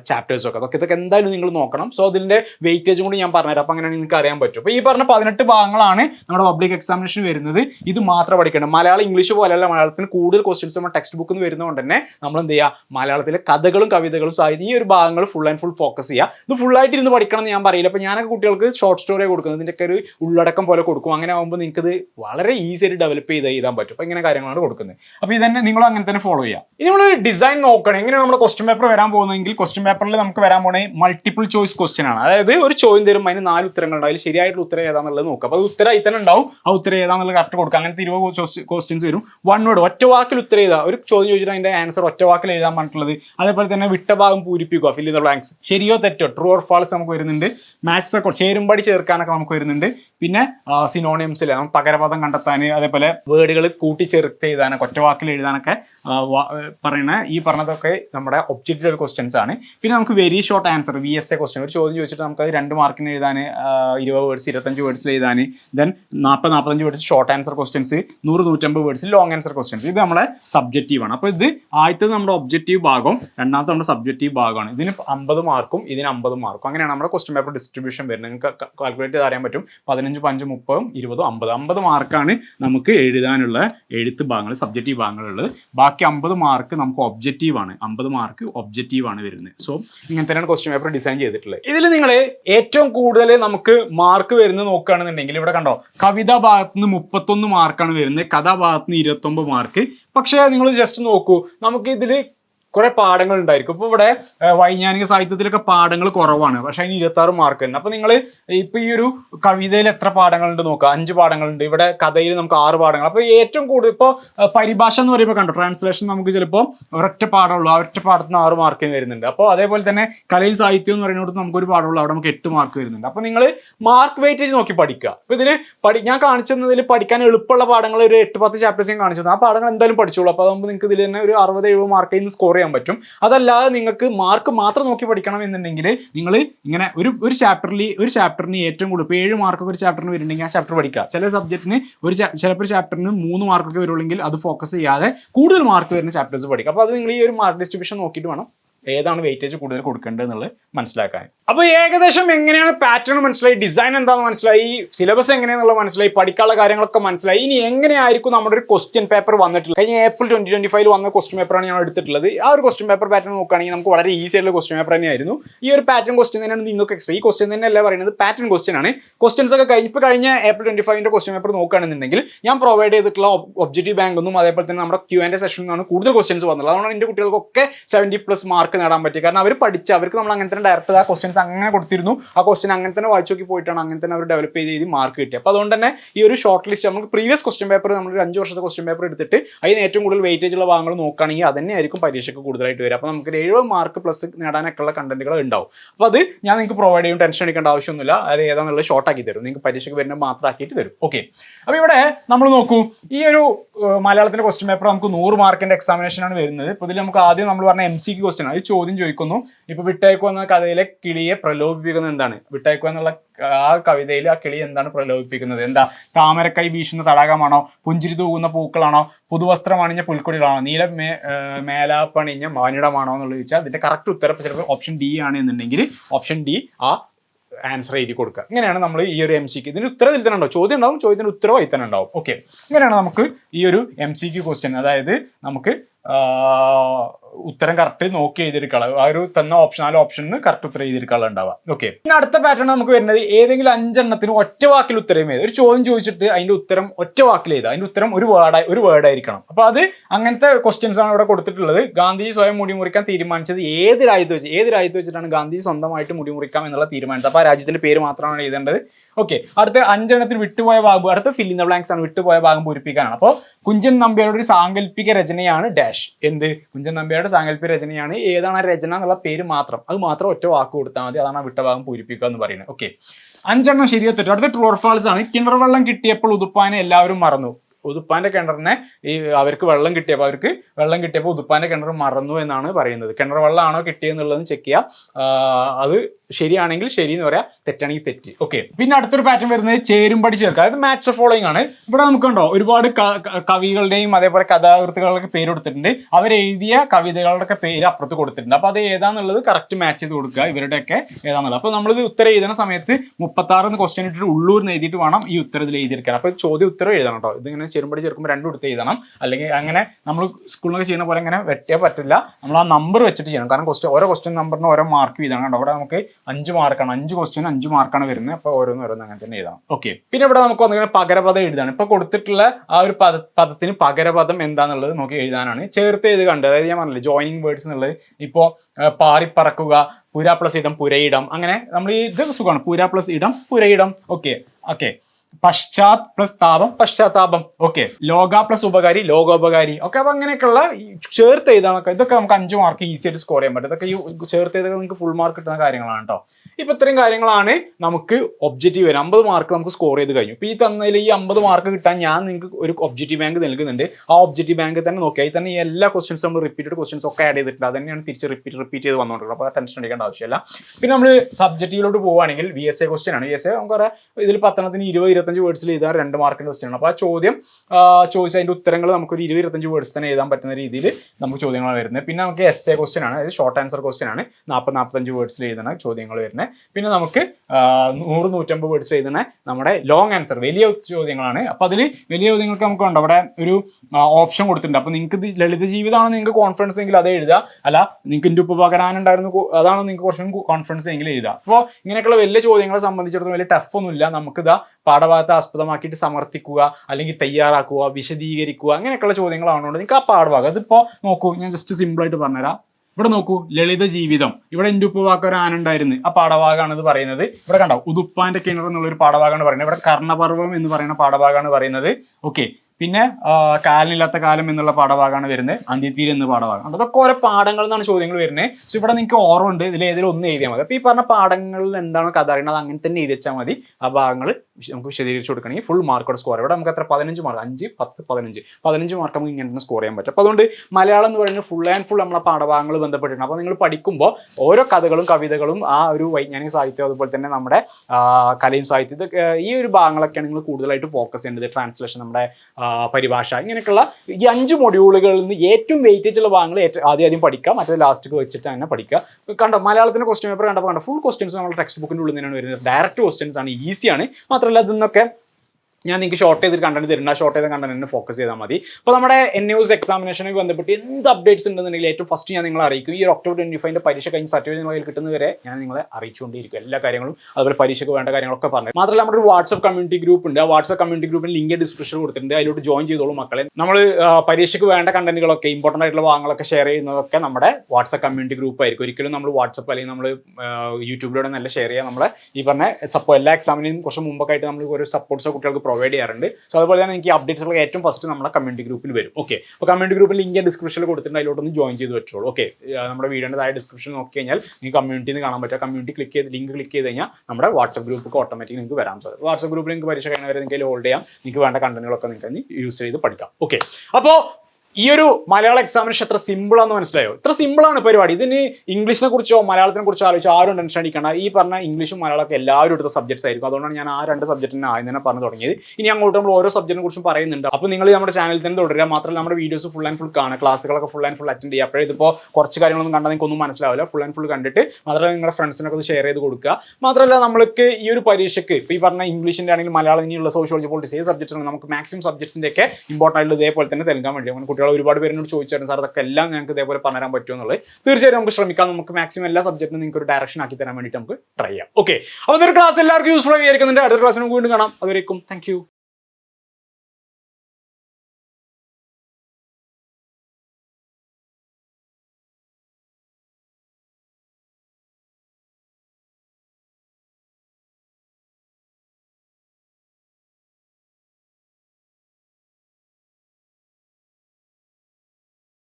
ചാപ്റ്റേഴ്സ് ഒക്കെ. അതൊക്കെ ഇതൊക്കെ എന്തായാലും നിങ്ങൾ നോക്കണം. സോ അതിന്റെ വെയിറ്റേജും കൂടി ഞാൻ പറഞ്ഞുതരാം. അപ്പോൾ അങ്ങനെയാണ് നിങ്ങൾക്ക് അറിയാൻ പറ്റും. അപ്പോൾ ഈ പറഞ്ഞ പതിനെട്ട് ഭാഗങ്ങളാണ് നമ്മുടെ പബ്ലിക് എക്സാമിനേഷൻ വരുന്നത്. ഇത് മാത്രം പഠിക്കണം മലയാളം ഇംഗ്ലീഷ് പോലെയല്ല. മലയാളത്തിന് കൂടുതൽ ക്വസ്റ്റ്യൻസ് നമ്മുടെ ടെക്സ്റ്റ് ബുക്കിൽ നിന്ന് വരുന്നതുകൊണ്ട് തന്നെ നമ്മൾ എന്ത് ചെയ്യുക മലയാളത്തിലെ കഥകളും കവിതകളും സാഹിത്യം ഈ ഒരു ഭാഗങ്ങൾ ഫുൾ ആൻഡ് ഫുൾ ഫോക്കസ് ചെയ്യുക ഇത് ഫുൾ ആയിട്ട് ഇരുന്ന് പഠിക്കണം എന്ന് ഞാൻ പറയില്ല. അപ്പോൾ ഞാനൊക്കെ കുട്ടികൾക്ക് ഷോർട്ട് സ്റ്റോറി കൊടുക്കുന്നത് ഇതിന്റെയൊക്കെ ഒരു ഉള്ളടക്കം പോലെ കൊടുക്കും. അങ്ങനെ ആകുമ്പോൾ നിങ്ങൾക്ക് ഇത് വളരെ ഈസി ആയിട്ട് ഡെവലപ്പ് ചെയ്ത് എഴുതാൻ പറ്റും. അപ്പോൾ ഇങ്ങനെ കാര്യങ്ങളാണ് കൊടുക്കുന്നത്. അപ്പോൾ ഇത് തന്നെ നിങ്ങൾ അങ്ങനെ തന്നെ ഫോളോ ചെയ്യുക ഇനി നമ്മൾ ഡിസൈൻ നോക്കണം. എങ്ങനെയാണ് നമ്മുടെ ക്വസ്റ്റ്യൻ പേപ്പർ വരാൻ പോകുന്നതെങ്കിൽ ക്വസ്റ്റ്യൻ പേപ്പറിൽ നമുക്ക് വരാൻ പോണേ മൾട്ടിപ്പിൾ ചോയ്സ് ക്വസ്റ്റ്യൻ ആണ്. അതായത് ഒരു ചോദ്യം തരും അതിന് നാല് ഉത്തരങ്ങൾ ഉണ്ടാവും. അതിൽ ശരിയായിട്ടുള്ള ഉത്തരം ഏതാണെന്നുള്ളത് നോക്കുക. അപ്പോൾ ഉത്തരം ആയി തന്നെ ഉണ്ടാവും. ആ ഉത്തരം ഏതാണെന്നുള്ളത് കറക്റ്റ് കൊടുക്കുക. അങ്ങനത്തെ ഇരുപത് ക്വസ്റ്റ്യൻസ് വരും. വൺ വേർഡ് ഒറ്റ വാക്കിൽ ഉത്തരം ചെയ്താൽ ഒരു ചോദ്യം ചോദിച്ചിട്ട് അതിന്റെ ആൻസർ ഒറ്റ എഴുതാൻ പറഞ്ഞിട്ടുള്ളത്. അതേപോലെ തന്നെ വിട്ട ഭാഗം പൂരിപ്പിക്കുക ഫില്ല് ദ ബ്ലാങ്ക്സ് ശരിയോ തെറ്റോ? ട്രൂ ഓർ ഫാൾസ് നമുക്ക് വരുന്നുണ്ട്. മാത്സ് ഒക്കെ ചേരുമ്പടി ചേർക്കാനൊക്കെ നമുക്ക് വരുന്നുണ്ട്. പിന്നെ സിനോണിയംസിൽ പകരപദം കണ്ടെത്താൻ അതേപോലെ വേർഡുകൾ കൂട്ടിച്ചേർത്ത് എഴുതാനൊക്കെ ഒറ്റ വാക്കിൽ എഴുതാനൊക്കെ പറയണ ഈ പറഞ്ഞതൊക്കെ നമ്മുടെ ഒബ്ജക്റ്റീവ് ക്വസ്റ്റ്യൻസ് ആണ്. പിന്നെ നമുക്ക് very short answer V S A question ഒരു ചോദ്യം ചോദിച്ചിട്ട് നമുക്ക് അത് രണ്ട് മാർക്കിന് എഴുതാൻ ഇരുപത് വേർഡ്സ് ഇരുപത്തഞ്ച് വേർഡ്സിൽ എഴുതാൻ ദെൻ നാൽപ്പത് നാൽപ്പത്തഞ്ച് വേർഡ്സ് ഷോർട്ട് ആൻസർ ക്വസ്റ്റ്യൻസ് നൂറ് നൂറ്റമ്പത് വേർഡ്സ് ലോങ് ആൻസർ ക്വസ്റ്റ്യൻസ് ഇത് നമ്മളെ ആണ്. അപ്പോൾ ഇത് ആദ്യത്തെ നമ്മുടെ ഒബ്ജക്റ്റീവ് ഭാഗം രണ്ടാമത്തെ നമ്മുടെ സബ്ജക്റ്റീവ് ഭാഗമാണ്. ഇതിന് അമ്പത് മാർക്കും ഇതിന് അമ്പത് മാർക്കും അങ്ങനെയാണ് നമ്മുടെ ക്വസ്റ്റ്യൻ പേപ്പർ ഡിസ്ട്രിബ്യൂഷൻ വരുന്നത്. നിങ്ങൾക്ക് കാൽക്കുലേറ്റ് ചെയ്ത് അറിയാൻ പറ്റും. പതിനഞ്ച് പഞ്ച് മുപ്പതും ഇരുപതും അമ്പത്. അമ്പത് മാർക്കാണ് നമുക്ക് എഴുതാനുള്ള എഴുത്ത് ഭാഗങ്ങൾ സബ്ജക്റ്റീവ് ഭാഗങ്ങളുള്ളത് ബാക്കി അമ്പത് മാർക്ക് നമുക്ക് ഒബ്ജക്റ്റീവ് ആണ്. അമ്പത് മാർക്ക് ഒബ്ജക്റ്റീവ് ആണ് വരുന്നത്. സോ ഇങ്ങനെ തന്നെയാണ് ക്വസ്റ്റ്യൻ പേപ്പർ ഡിസൈൻ ചെയ്തിട്ടുള്ളത്. ഇതിൽ നിങ്ങൾ ഏറ്റവും കൂടുതൽ നമുക്ക് മാർക്ക് വരുന്നത് നോക്കുകയാണെന്നുണ്ടെങ്കിൽ ഇവിടെ കണ്ടോ കവിതാ ഭാഗത്ത് നിന്ന് മുപ്പത്തൊന്ന് മാർക്കാണ് വരുന്നത്. കഥാഭാഗത്ത് നിന്ന് ഇരുപത്തൊമ്പത് മാർക്ക് പക്ഷേ നിങ്ങൾ ജസ്റ്റ് നോക്കൂ. നമുക്ക് ഇതിൽ കുറെ പാഠങ്ങൾ ഉണ്ടായിരിക്കും ഇപ്പൊ ഇവിടെ വൈജ്ഞാനിക സാഹിത്യത്തിലൊക്കെ പാഠങ്ങൾ കുറവാണ്. പക്ഷെ അതിന് ഇരുപത്തി ആറ് മാർക്ക് ഉണ്ട്. അപ്പൊ നിങ്ങൾ ഇപ്പൊ ഈ ഒരു കവിതയിൽ എത്ര പാഠങ്ങളുണ്ട് നോക്കുക അഞ്ച് പാഠങ്ങളുണ്ട്. ഇവിടെ കഥയിൽ നമുക്ക് ആറ് പാഠങ്ങൾ. അപ്പൊ ഏറ്റവും കൂടുതൽ ഇപ്പോൾ പരിഭാഷ എന്ന് പറയുമ്പോൾ കണ്ടു? ട്രാൻസ്ലേഷൻ നമുക്ക് ചിലപ്പോൾ ഒരൊറ്റ പാഠമുള്ളൂ. ആ ഒറ്റ പാഠത്തിന് ആറ് മാർക്ക് വരുന്നുണ്ട്. അപ്പോൾ അതേപോലെ തന്നെ കലയും സാഹിത്യം എന്ന് പറയുന്നത് നമുക്കൊരു പാഠമുള്ളൂ. അവിടെ നമുക്ക് എട്ട് മാർക്ക് വരുന്നുണ്ട്. അപ്പൊ നിങ്ങൾ മാർക്ക് വെയിറ്റേജ് നോക്കി പഠിക്കുക. അപ്പൊ ഇതിൽ പഠി ഞാൻ കാണിച്ചതിൽ പഠിക്കാൻ എളുപ്പമുള്ള പാഠങ്ങൾ ഒരു എട്ട് പത്ത് ചാപ്റ്റേഴ്സ് ഞാൻ കാണിച്ചു. ആ പാഠങ്ങൾ എന്തായാലും പഠിച്ചോളൂ. അപ്പൊ അതാകുമ്പോൾ നിങ്ങൾക്ക് ഇതിൽ തന്നെ ഒരു അറുപത് എഴുപത് മാർക്കിൽ നിന്ന് സ്കോർ ചെയ്യാൻ പറ്റും. അതല്ലാതെ നിങ്ങൾക്ക് മാർക്ക് മാത്രം നോക്കി പഠിക്കണം എന്നുണ്ടെങ്കിൽ നിങ്ങൾ ഇങ്ങനെ ഒരു ഒരു ചാപ്റ്ററിൽ ഒരു ചാപ്റ്ററിന് ഏറ്റവും കൂടുതൽ ഇപ്പോൾ ഏഴ് മാർക്കൊക്കെ ഒരു ചാപ്റ്ററിന് വരുന്നുണ്ടെങ്കിൽ ആ ചാപ്റ്റർ പഠിക്കുക. ചില സബ്ജക്റ്റിന് ഒരു ചിലപ്പോൾ ഒരു ചാപ്റ്ററിന് മൂന്ന് മാർക്കൊക്കെ വരുള്ളെങ്കിൽ അത് ഫോക്കസ് ചെയ്യാതെ കൂടുതൽ മാർക്ക് വരുന്ന ചാപ്റ്റേഴ്സ് പഠിക്കുക. അപ്പോൾ അത് നിങ്ങൾ ഈ ഒരു മാർക്ക് ഡിസ്ട്രിബ്യൂഷൻ നോക്കിയിട്ട് വേണം ഏതാണ് വെയിറ്റേജ് കൂടുതൽ കൊടുക്കേണ്ടത് എന്നുള്ളത് മനസ്സിലാക്കാൻ. അപ്പോൾ ഏകദേശം എങ്ങനെയാണ് പാറ്റേൺ മനസ്സിലായി ഡിസൈൻ എന്താണെന്ന് മനസ്സിലായി സിലബസ് എങ്ങനെയാണെന്നുള്ളത് മനസ്സിലായി പഠിക്കാനുള്ള കാര്യങ്ങളൊക്കെ മനസ്സിലായി. ഇനി എങ്ങനെയായിരിക്കും നമ്മുടെ ഒരു ക്വസ്റ്റ്യൻ പേപ്പർ വന്നിട്ടുള്ളത്? കഴിഞ്ഞ ഏപ്രിൽ ട്വന്റി ട്വന്റി ഫൈവ് വന്ന ക്വസ്റ്റ്യൻ പേപ്പറാണ് ഞാൻ എടുത്തിട്ടുള്ളത്. ആ ഒരു ക്വസ്റ്റ്യൻ പേപ്പർ പാറ്റേൺ നോക്കുകയാണെങ്കിൽ നമുക്ക് വളരെ ഈസി ആയിട്ടുള്ള ക്വസ്റ്റ്യൻ പേപ്പർ തന്നെയായിരുന്നു. ഈ ഒരു പാറ്റേൺ ക്വസ്റ്റ്യൻ തന്നെയാണ് നിങ്ങൾക്ക് എക്സ്പെക്ട് ഈ ക്വസ്റ്റ്യൻ തന്നെയല്ല പറയുന്നത് പാറ്റേൺ ക്വസ്റ്റ്യൻ ആണ്. ക്വസ്റ്റ്യൻസ് ഒക്കെ കഴിഞ്ഞ് ഇപ്പോൾ കഴിഞ്ഞ ഏപ്രിൽ ട്വന്റി ഫൈവിന്റെ ക്വസ്റ്റ്യൻ പേപ്പർ നോക്കുകയാണെന്നുണ്ടെങ്കിൽ ഞാൻ പ്രൊവൈഡ് ചെയ്തിട്ടുള്ള ഒബ്ജക്റ്റീവ് ബാങ്ക് ഒന്നും അതേപോലെ തന്നെ നമ്മുടെ ക്യൂ ആൻഡ് സെഷനിൽ നിന്നാണ് കൂടുതൽ ക്വസ്റ്റ്യൻസ് വന്നത് അതുകൊണ്ടാണ് എന്റെ കുട്ടികൾക്കൊക്കെ സെവന്റി പ്ലസ് മാർക്ക് നേടാൻ പറ്റി. കാരണം അവർ പഠിച്ച അവർക്ക് നമ്മൾ അങ്ങനെ തന്നെ ഡയറക്റ്റ് ആ ക്വസ്റ്റ്യൻസ് അങ്ങനെ കൊടുത്തിരുന്നു. ആ ക്വസ്റ്റ്യൻ അങ്ങനെ തന്നെ വായിച്ചു നോക്കി പോയിട്ടാണ് അങ്ങനെ തന്നെ അവർ ഡെവലപ്പ് ചെയ്ത് ചെയ്ത് മാർക്ക് കിട്ടി അപ്പോൾ അതുകൊണ്ട് തന്നെ ഈ ഒരു ഷോർട്ട് ലിസ്റ്റ് നമുക്ക് പ്രീവിയസ് ക്വസ്റ്റ്യൻ പേപ്പർ നമ്മൾ ഒരു അഞ്ച് വർഷത്തെ ക്വസ്റ്റ്യൻ പേപ്പർ എടുത്തിട്ട് അതിന് ഏറ്റവും കൂടുതൽ വെയിറ്റേജ് ഉള്ള ഭാഗങ്ങൾ നോക്കുകയാണെങ്കിൽ അതന്നെ ആയിരിക്കും പരീക്ഷയ്ക്ക് കൂടുതലായിട്ട് വരിക. അപ്പോൾ നമുക്ക് എഴുപത് മാർക്ക് പ്ലസ് നേടാനൊക്കെ ഉള്ള കണ്ടന്റുകൾ ഉണ്ടാവും. അപ്പോൾ അത് ഞാൻ നിങ്ങൾക്ക് പ്രൊവൈഡ് ചെയ്യും ടെൻഷൻ അടിക്കേണ്ട ആവശ്യമൊന്നുമില്ല. അത് ഏതാണെന്നുള്ളത് ഷോർട്ട് ആക്കി തരും. നിങ്ങൾക്ക് പരീക്ഷയ്ക്ക് വരുന്ന മാത്രമാക്കിയിട്ട് തരും. ഓക്കെ അപ്പോൾ ഇവിടെ നമ്മൾ നോക്കൂ ഈ ഒരു മലയാളത്തിന്റെ ക്വസ്റ്റ്യൻ പേപ്പർ നമുക്ക് നൂറ് മാർക്കിന്റെ എക്സാമിനേഷൻ ആണ് വരുന്നത്. ഇപ്പോൾ ഇതിൽ നമുക്ക് ആദ്യം നമ്മൾ പറഞ്ഞ എം സി ക്വസ്റ്റ്യൻ ആണ് ഈ ചോദ്യം ചോദിക്കുന്നു. ഇപ്പൊ വിട്ടയക്കു എന്ന കഥയിലെ കിളിയെ പ്രലോഭിപ്പിക്കുന്നത് എന്താണ്? വിട്ടയക്കു എന്നുള്ള ആ കവിതയിൽ ആ കിളി എന്താണ് പ്രലോഭിപ്പിക്കുന്നത്? എന്താ? താമരക്കൈ വീശുന്ന തടാകമാണോ? പുഞ്ചിരി തൂകുന്ന പൂക്കളാണോ? പുതുവസ്ത്രം അണിഞ്ഞ പുൽക്കൊടികളാണോ? നീല മേ മേലാപ്പണിഞ്ഞ മാനിടമാണോ എന്നുള്ളത് ചോദിച്ചാൽ അതിന്റെ കറക്റ്റ് ഉത്തരം ചിലപ്പോൾ ഓപ്ഷൻ ഡി ആണ് എന്നുണ്ടെങ്കിൽ ഓപ്ഷൻ ഡി ആ ആൻസർ എഴുതി കൊടുക്കുക. ഇങ്ങനെയാണ് നമ്മൾ ഈ ഒരു എം സിക്ക് ഇതിന് ഉത്തരം ഇതിൽ തന്നെ ഉണ്ടാവും ചോദ്യം ഉണ്ടാവും. ചോദ്യത്തിന് ഉത്തരവ് ഇതിൽ തന്നെ ഉണ്ടാവും. ഓക്കെ ഇങ്ങനെയാണ് നമുക്ക് ഈ ഒരു എം സി ക്യു ക്വസ്റ്റ്യൻ അതായത് നമുക്ക് ഉത്തരം കറക്റ്റ് നോക്കി എഴുതിയെടുക്കാനുള്ള ആ ഒരു തന്ന ഓപ്ഷൻ നാല് ഓപ്ഷനിൽ കറക്റ്റ് ഉത്തരം എഴുതിയെടുക്കാനുള്ള ഉണ്ടാവുക. ഓക്കെ പിന്നെ അടുത്ത പാറ്റേൺ നമുക്ക് വരുന്നത് ഏതെങ്കിലും അഞ്ചെണ്ണത്തിന് ഒറ്റ വാക്കിൽ ഉത്തരം എഴുതുക. ഒരു ചോദ്യം ചോദിച്ചിട്ട് അതിന്റെ ഉത്തരം ഒറ്റ വാക്കിൽ എഴുതുക. അതിന്റെ ഉത്തരം ഒരു വേർഡ് ഒരു വേർഡ് ആയിരിക്കണം. അപ്പൊ അത് അങ്ങനത്തെ ക്വസ്റ്റ്യൻസ് ആണ് ഇവിടെ കൊടുത്തിട്ടുള്ളത്. ഗാന്ധിജി സ്വയം മുടി മുറിക്കാൻ തീരുമാനിച്ചത് ഏത് രാജ്യത്ത് വെച്ച് ഏത് രാജ്യത്ത് വെച്ചിട്ടാണ് ഗാന്ധി സ്വന്തമായിട്ട് മുടി മുറിക്കാം എന്നുള്ള തീരുമാനിച്ചത്? അപ്പൊ ആ രാജ്യത്തിന്റെ പേര് മാത്രമാണ് എഴുതേണ്ടത്. ഓക്കെ അടുത്ത അഞ്ചെണ്ണത്തിൽ വിട്ടുപോയ ഭാഗം അടുത്ത ഫില്ലിൻ ദ ബ്ലാങ്ക്സ് ആണ് വിട്ടുപോയ ഭാഗം പൂരിപ്പിക്കാനാണ്. അപ്പോൾ കുഞ്ചൻ നമ്പ്യാരുടെ ഒരു സാങ്കല്പിക രചനയാണ് ഡാഷ് എന്ത്? കുഞ്ചൻ നമ്പ്യാരുടെ സാങ്കല്പിക രചനയാണ്. ഏതാണ് രചന എന്നുള്ള പേര് മാത്രം. അത് മാത്രം ഒറ്റ വാക്ക് കൊടുത്താൽ മതി. അതാണ് ആ വിട്ട ഭാഗം പൂരിപ്പിക്കുക എന്ന് പറയുന്നത്. ഓക്കെ അഞ്ചെണ്ണം ശരിയോ തെറ്റോ? അടുത്ത ട്രൂ ഫാൾസ് ആണ്. കിണർ വെള്ളം കിട്ടിയപ്പോൾ ഉതുപ്പാനെ എല്ലാവരും മറന്നു. ഉതുപ്പാന്റെ കിണറിനെ ഈ അവർക്ക് വെള്ളം കിട്ടിയപ്പോൾ അവർക്ക് വെള്ളം കിട്ടിയപ്പോൾ ഉതുപ്പാന്റെ കിണർ മറന്നു എന്നാണ് പറയുന്നത്. കിണർ വെള്ളമാണോ കിട്ടിയെന്നുള്ളത് ചെക്ക് ചെയ്യുക. അത് ശരിയാണെങ്കിൽ ശരി എന്ന് പറയാം തെറ്റാണെങ്കിൽ തെറ്റ്. ഓക്കെ പിന്നെ അടുത്തൊരു പാറ്റേൺ വരുന്നത് ചേരുംപടി ചേർക്കുക. അതായത് മാച്ച് ഫോളോയിങ് ആണ്. ഇവിടെ നമുക്കുണ്ടോ ഒരുപാട് കവികളുടെയും അതേപോലെ കഥാകൃത്തുകളുടെ പേര് കൊടുത്തിട്ടുണ്ട്. അവരെഴുതിയ കവിതകളുടെ പേര് അപ്പുറത്ത് കൊടുത്തിട്ടുണ്ട്. അപ്പൊ അത് ഏതാന്നുള്ളത് കറക്റ്റ് മാച്ച് ചെയ്ത് കൊടുക്കുക. ഇവരുടെയൊക്കെ ഏതാന്നുള്ളത്. അപ്പൊ നമ്മളിത് ഉത്തരം എഴുതുന്ന സമയത്ത് മുപ്പത്തി ആറ് ക്വസ്റ്റ്യൻ ഇട്ടിട്ട് ഉള്ളൂർ എന്ന് എഴുതിയിട്ട് വേണം ഈ ഉത്തരത്തിൽ എഴുതിയിരിക്കാൻ അപ്പൊ ചോദ്യ ഉത്തരം എഴുതണം കേട്ടോ. ഇതിങ്ങനെ ചെറുപടി ചേർക്കുമ്പോൾ രണ്ടും എടുത്ത് എഴുതണം. അല്ലെങ്കിൽ അങ്ങനെ നമ്മൾ സ്കൂളിലൊക്കെ ചെയ്യുന്ന പോലെ അങ്ങനെ വെട്ടിയാൽ പറ്റില്ല. നമ്മൾ ആ നമ്പർ വെച്ചിട്ട് ചെയ്യണം. കാരണം ക്വസ്റ്റ്യൻ ഓരോ ക്വസ്റ്റ്യൻ നമ്പറിന് ഓരോ മാർക്ക് വീതമാണ് കേട്ടോ. അവിടെ നമുക്ക് അഞ്ച് മാർക്കാണ് അഞ്ച് ക്വസ്റ്റ്യൻ അഞ്ച് മാർക്കാണ് വരുന്നത്. അപ്പോൾ ഓരോന്ന് ഓരോന്ന് അങ്ങനെ തന്നെ എഴുതാം. ഓക്കെ പിന്നെ ഇവിടെ നമുക്ക് വന്നിങ്ങനെ പകരപദം എഴുതാണ്. ഇപ്പൊ കൊടുത്തിട്ടുള്ള ആ ഒരു പദ പദത്തിന് പകരപദം എന്താന്നുള്ളത് നോക്കി എഴുതാനാണ്. ചേർത്ത് എഴുതി കണ്ടത് അതായത് ഞാൻ പറഞ്ഞില്ലേ ജോയിനിങ് വേർഡ്സ് എന്നുള്ളത്. ഇപ്പോൾ പാറിപ്പറക്കുക പുര പ്ലസ് ഇടം പുരയിടം അങ്ങനെ നമ്മൾ ഈ ഇത് സുഖമാണ്. പുര പ്ലസ് ഇടം പുരയിടം. ഓക്കെ ഓക്കെ പശ്ചാത് പ്ലസ് താപം പശ്ചാത്താപം. ഓക്കെ. ലോക പ്ലസ് ഉപകാരി ലോകോപകാരി. ഓക്കെ അപ്പൊ അങ്ങനെയൊക്കെയുള്ള ചേർത്ത് എഴുതാനൊക്കെ ഇതൊക്കെ നമുക്ക് അഞ്ച് മാർക്ക് ഈസി ആയിട്ട് സ്കോർ ചെയ്യാൻ പറ്റും. ഇതൊക്കെ ഈ ചേർത്ത് എഴുതൊക്കെ നിങ്ങൾക്ക് ഫുൾ മാർക്ക് കിട്ടുന്ന കാര്യങ്ങളാണ് കേട്ടോ ഇപ്പൊ ഇത്രയും കാര്യങ്ങളാണ് നമുക്ക് ഒബ്ജക്റ്റീവ് വരും. അമ്പത് മാർക്ക് നമുക്ക് സ്കോർ ചെയ്ത് കഴിഞ്ഞു. ഇപ്പൊ ഈ തന്നതിൽ ഈ അമ്പത് മാർക്ക് കിട്ടാൻ ഞാൻ നിങ്ങൾക്ക് ഒരു ഒബ്ജക്റ്റീവ് ബാങ്ക് നൽകുന്നുണ്ട്. ആ ഒബ്ജക്റ്റീവ് ബാങ്ക് തന്നെ നോക്കി. അതിൽ തന്നെ ഈ എല്ലാ ക്വസ്റ്റൻസ് നമ്മൾ റിപ്പീറ്റഡ് ക്വസ്റ്റൻസ് ഒക്കെ ആഡ് ചെയ്തിട്ടുണ്ട്. അത് തന്നെയാണ് തിരിച്ച് റിപ്പീറ്റ് റിപ്പീറ്റ് ചെയ്ത് വന്നുകൊണ്ടിരിക്കുന്നത് അപ്പോൾ ടെൻഷൻ അടിക്കേണ്ട ആവശ്യമില്ല. പിന്നെ നമ്മൾ സബ്ജക്റ്റീവിലോട്ട് പോവുകയാണെങ്കിൽ വി എസ് എ ക്വസ്റ്റൻ ആണ്. വി എസ് എ നമുക്ക് പറയാം ഇതിൽ പത്തനത്തിന് ഇരുപത് ഇരുപത്തഞ്ച് വേർഡ്സിൽ എഴുതാൻ രണ്ട് മാർക്കിന്റെ ക്വസ്റ്റൻ ആണ്. അപ്പോൾ ആ ചോദ്യം ചോദിച്ച അതിന്റെ ഉത്തരങ്ങൾ നമുക്ക് ഒരു ഇരുപത് ഇരുപത്തഞ്ച് വേർഡ്സ് തന്നെ എഴുതാൻ പറ്റുന്ന രീതിയിൽ നമുക്ക് ചോദ്യങ്ങൾ വരുന്നത്. പിന്നെ നമുക്ക് എസ് എ ക്വസ്റ്റൻ ആണ്. അതായത് ഷോർട്ട് ആൻസർ ക്വസ്റ്റൻ ആണ്. നാൽപ്പത് നാൽപ്പത്തഞ്ച് വേർഡ്സിൽ എഴുതുന്ന ചോദ്യങ്ങൾ വരുന്നത്. പിന്നെ നമുക്ക് നൂറ് നൂറ്റമ്പത് വേർഡ്സ് എഴുതുന്ന നമ്മുടെ ലോങ് ആൻസർ വലിയ ചോദ്യങ്ങളാണ്. അപ്പൊ അതിൽ വലിയ ചോദ്യങ്ങൾക്ക് നമുക്ക് ഉണ്ട് അവിടെ ഒരു ഓപ്ഷൻ കൊടുത്തിട്ടുണ്ട്. അപ്പൊ നിങ്ങൾക്ക് ലളിത ജീവിതമാണ് നിങ്ങൾക്ക് കോൺഫിഡൻസ് എങ്കിൽ അത് എഴുതുക. അല്ല നിങ്ങൾക്ക് എന്റെ ഉപകരാനുണ്ടായിരുന്നു അതാണ് നിങ്ങൾക്ക് കുറച്ചും കോൺഫിഡൻസ് എങ്കിൽ എഴുതുക. അപ്പോൾ ഇങ്ങനെയൊക്കെയുള്ള വലിയ ചോദ്യങ്ങളെ സംബന്ധിച്ചിടത്തോളം വലിയ ടഫ് ഒന്നുമില്ല. നമുക്ക് ഇതാ പാഠഭാഗത്തെ ആസ്പദമാക്കിയിട്ട് സമർത്ഥിക്കുക അല്ലെങ്കിൽ തയ്യാറാക്കുക വിശദീകരിക്കുക അങ്ങനെയൊക്കെയുള്ള ചോദ്യങ്ങളാണുകൊണ്ട് നിങ്ങൾക്ക് ആ പാഠഭാഗം അതിപ്പോൾ നോക്കൂ. ഞാൻ ജസ്റ്റ് സിമ്പിളായിട്ട് പറഞ്ഞുതരാം. ഇവിടെ നോക്കൂ ലളിത ജീവിതം. ഇവിടെ എന്റെ ഉപ്പുവാക്ക ഒരു ആന ഉണ്ടായിരുന്നു. ആ പാഠഭാഗമാണ് ഇത് പറയുന്നത്. ഇവിടെ കണ്ടോ ഉദുപ്പാന്റെ കിണർ എന്നുള്ള ഒരു പാഠഭാഗമാണ് പറയുന്നത്. ഇവിടെ കർണപർവം എന്ന് പറയുന്ന പാഠഭാഗമാണ് പറയുന്നത്. ഓക്കെ പിന്നെ കാലിനില്ലാത്ത കാലം എന്നുള്ള പാഠഭാഗമാണ് വരുന്നത്. അന്ത്യത്തീരം എന്ന പാഠഭാഗം. ഉണ്ട്. അതൊക്കെ ഓരോ പാഠങ്ങളിൽ നിന്നാണ് ചോദ്യങ്ങൾ വരുന്നത്. സോ ഇവിടെ നിങ്ങൾക്ക് ഓർമ്മയുണ്ട്. ഇതിൽ ഏതെങ്കിലും ഒന്ന് എഴുതിയാൽ മതി. അപ്പോൾ ഈ പറഞ്ഞ പാഠങ്ങളിൽ എന്താണ് കഥ അറിയണത് അങ്ങനെ തന്നെ എഴുതി വെച്ചാൽ മതി. ആ ഭാഗങ്ങൾ നമുക്ക് വിശദീകരിച്ച് കൊടുക്കണമെങ്കിൽ ഫുൾ മാർക്കോടെ സ്കോർ ഇവിടെ നമുക്ക് എത്ര? പതിനഞ്ച് മാർക്ക് അഞ്ച് പത്ത് പതിനഞ്ച്. പതിനഞ്ച് മാർക്ക് നമുക്ക് ഇങ്ങനെ തന്നെ സ്കോർ ചെയ്യാൻ പറ്റും. അപ്പോൾ അതുകൊണ്ട് മലയാളം എന്ന് പറയുന്നത് ഫുൾ ആൻഡ് ഫുൾ നമ്മളെ പാഠഭാഗങ്ങൾ ബന്ധപ്പെട്ടിട്ടുണ്ട് അപ്പോൾ നിങ്ങൾ പഠിക്കുമ്പോൾ ഓരോ കഥകളും കവിതകളും ആ ഒരു വൈജ്ഞാനിക സാഹിത്യം അതുപോലെ തന്നെ നമ്മുടെ കലയും സാഹിത്യം ഈ ഒരു ഭാഗങ്ങളൊക്കെയാണ് നിങ്ങൾ കൂടുതലായിട്ട് ഫോക്കസ് ചെയ്യേണ്ടത്. ട്രാൻസ്ലേഷൻ നമ്മുടെ പരിഭാഷ. ഇങ്ങനെയൊക്കെയുള്ള ഈ അഞ്ച് മൊഡ്യൂളുകളിൽ നിന്ന് ഏറ്റവും വെയിറ്റേജ് ഉള്ള ഭാഗങ്ങൾ ഏറ്റവും ആദ്യം ആദ്യം പഠിക്കുക. മറ്റേ ലാസ്റ്റ് വെച്ചിട്ട് തന്നെ പഠിക്കുക. കണ്ടോ മലയാളത്തിന്റെ ക്വസ്റ്റ്യൻ പേപ്പർ കണ്ടപ്പോൾ കണ്ടോ ഫുൾ ക്വസ്റ്റ്യൻസ് നമ്മുടെ ടെക്സ്റ്റ് ബുക്കിന്റെ ഉള്ളിൽ നിന്നാണ് വരുന്നത്. ഡയറക്റ്റ് ക്വസ്റ്റ്യൻസ് ആണ് ഈസിയാണ് മാത്രമല്ല അതിന്നൊക്കെ ഞാൻ നിങ്ങൾക്ക് ഷോർട്ട് ചെയ്തിട്ട് കണ്ടന്റ് തരുന്നുണ്ട്. ഷോർട്ട് ചെയ്ത കണ്ടന്റ് ഫോക്കസ് ചെയ്താൽ മതി. അപ്പോൾ നമ്മുടെ എൻ ന്യൂസ് എക്സാമിനേഷനുമായി ബന്ധപ്പെട്ട് എന്ത് അപ്ഡേറ്റ്സ് ഉണ്ടെന്നുണ്ടെങ്കിൽ ഏറ്റവും ഫസ്റ്റ് ഞാൻ നിങ്ങളെ അറിയിക്കും. ഈ ഒക്ടോബർ ട്വന്റി ഫൈവിന്റെ പരീക്ഷ കഴിഞ്ഞ് സർട്ടിഫിക്കറ്റ് നിങ്ങൾ കിട്ടുന്നവരെ ഞാൻ നിങ്ങളെ അറിയിച്ചുകൊണ്ടിരിക്കും എല്ലാ കാര്യങ്ങളും അതുപോലെ പരീക്ഷയ്ക്ക് വേണ്ട കാര്യങ്ങളൊക്കെ പറഞ്ഞു മാത്രമല്ല നമ്മുടെ ഒരു വാട്സ്ആപ്പ് കമ്മ്യൂണിറ്റി ഗ്രൂപ്പ് ഉണ്ട്. ആ വാട്സ്ആപ്പ് കമ്മ്യൂണിറ്റി ഗ്രൂപ്പിൽ ലിങ്ക് ഡിസ്ക്രിപ്ഷൻ കൊടുത്തിട്ടുണ്ട്. അതിലോട്ട് ജോയിൻ ചെയ്തോളൂ മക്കളെ. നമ്മൾ പരീക്ഷയ്ക്ക് വേണ്ട കണ്ടന്റുകളൊക്കെ ഇമ്പോർട്ടന്റ് ആയിട്ടുള്ള ഭാഗങ്ങളൊക്കെ ഷെയർ ചെയ്യുന്നതൊക്കെ നമ്മുടെ വാട്സ്ആപ്പ് കമ്മ്യൂണിറ്റി ഗ്രൂപ്പ് ആയിരിക്കും. ഒരിക്കലും നമ്മൾ വാട്സ്ആപ്പ് അല്ലെങ്കിൽ നമ്മൾ യൂട്യൂബിലൂടെ നല്ല ഷെയർ ചെയ്യുക നമ്മൾ ഈ പറഞ്ഞ സപ്പോ എല്ലാ എക്സാമിനും കുറച്ച് മുമ്പൊക്കെ ആയിട്ട് നമ്മൾ ഒരു സപ്പോർട്ട്സ് കുട്ടികൾക്ക് പ്രൊവൈഡ് ചെയ്യാറുണ്ട്. സോ അതുപോലെ തന്നെ എനിക്ക് അപ്ഡേറ്റ്സ് ഒക്കെ ഏറ്റവും ഫസ്റ്റ് നമ്മുടെ കമ്മ്യൂണിറ്റി ഗ്രൂപ്പിൽ വരും. ഓക്കെ അപ്പോൾ കമ്മ്യൂണിറ്റി ഗ്രൂപ്പിൽ ലിങ്ക് ഡിസ്ക്രിപ്ഷനിൽ കൊടുത്തിട്ടുണ്ട്. അതിലോട്ടൊന്ന് ജോയിൻ ചെയ്ത് വെച്ചോളൂ. ഓക്കെ നമ്മുടെ വീഡിയോന്റെ താഴെ ഡിസ്ക്രിപ്ഷൻ നോക്കി കഴിഞ്ഞാൽ നിങ്ങൾക്ക് കമ്മ്യൂണിറ്റിന്ന് കാണാൻ പറ്റുക കമ്മ്യൂണിറ്റി ക്ലിക്ക് ചെയ്ത് ലിങ്ക് ക്ലിക്ക് ചെയ്ത് കഴിഞ്ഞാൽ നമ്മുടെ വാട്സപ്പ് ഗ്രൂപ്പ് ഓട്ടോമാറ്റിക് നിങ്ങൾക്ക് വരാൻ സാധിക്കും. വാട്സപ്പ് ഗ്രൂപ്പിൽ നിങ്ങൾക്ക് പരീക്ഷ കഴിഞ്ഞവരെ നിങ്ങൾക്ക് ഹോൾഡ് ചെയ്യാം. നിങ്ങൾക്ക് വേണ്ട കണ്ടന്റുകളൊക്കെ നിങ്ങൾക്ക് യൂസ് ചെയ്ത് പഠിക്കാം. ഓക്കെ അപ്പോൾ ഈ ഒരു മലയാള എക്സാമിനേഷൻ എത്ര സിമ്പിൾ ആണെന്ന് മനസ്സിലായോ? ഇത്ര സിമ്പിൾ ആണ് പരിപാടി. ഇതിന് ഇംഗ്ലീഷിനെ കുറിച്ചോ മലയാളത്തിനെ കുറിച്ചോ ആലോചിച്ചോ ആരും ടെൻഷൻ അടിക്കണ്ട. ഈ പറഞ്ഞ ഇംഗ്ലീഷും മലയാളമൊക്കെ എല്ലാവരും എടുത്ത സബ്ജക്ട്സ് ആയിരിക്കും. അതുകൊണ്ടാണ് ഞാൻ ആ രണ്ട് സബ്ജക്റ്റിനെ ആദ്യം തന്നെ പറഞ്ഞു തുടങ്ങിയത്. ഇനി അങ്ങോട്ട് നമ്മൾ ഓരോ സബ്ജക്റ്റിനെ കുറിച്ചും പറയുന്നുണ്ട്. അപ്പോൾ നിങ്ങൾ നമ്മുടെ ചാനലിൽ തന്നെ തുടരുക. മാത്രമല്ല നമ്മുടെ വീഡിയോസ് ഫുൾ ആൻഡ് ഫുൾ കാണുക. ക്ലാസ്സുകളൊക്കെ ഫുൾ ആൻഡ് ഫുൾ അറ്റൻഡ് ചെയ്യുക. അപ്പോഴേ ഇതിപ്പോൾ കുറച്ച് കാര്യങ്ങളൊന്നും കണ്ടാൽ നിങ്ങൾക്ക് ഒന്നും മനസ്സിലാവില്ല. ഫുൾ ആൻഡ് ഫുൾ കണ്ടിട്ട് മാത്രമല്ല നിങ്ങളുടെ ഫ്രണ്ട്സിനൊക്കെ ഷെയർ ചെയ്ത് കൊടുക്കുക. മാത്രമല്ല നമ്മൾക്ക് ഈ ഒരു പരീക്ഷയ്ക്ക് ഇപ്പോൾ ഈ പറഞ്ഞ ഇംഗ്ലീഷിന്റെ ആണെങ്കിൽ മലയാളം ഇനിയുള്ള സോഷ്യോളജി പോളിറ്റിക്സ് ഏത് സബ്ജക്റ്റാണ് നമുക്ക് മാക്സിമം സബ്ജക്ട്സിന്റെ ഒക്കെ ഇമ്പോർട്ടന്റ് ആയിട്ടുള്ള ഇതേപോലെ തന്നെ നൽകാൻ വേണ്ടി കുട്ടികൾ ഒരുപാട് പേരോട് ചോദിച്ചായിരുന്നു സാർ അതൊക്കെ എല്ലാം ഞങ്ങൾക്ക് ഇതേപോലെ പറഞ്ഞുതരാൻ പറ്റുമോ എന്നുള്ളത്? തീർച്ചയായിട്ടും നമുക്ക് ശ്രമിക്കാം. നമുക്ക് മാക്സിമം എല്ലാ സബ്ജക്റ്റിനും നിങ്ങൾക്ക് ഒരു ഡയറക്ഷൻ ആക്കി തരാൻ വേണ്ടിയിട്ട് നമുക്ക് ട്രൈ ചെയ്യാം. ഓക്കെ അപ്പോൾ ഇതൊരു ക്ലാസ് എല്ലാവർക്കും യൂസ്ഫുൾ ആയിരിക്കുന്നുണ്ട് അടുത്ത ക്ലാസ്സിന് വീണ്ടും കാണാം. അതുവരേക്കും താങ്ക്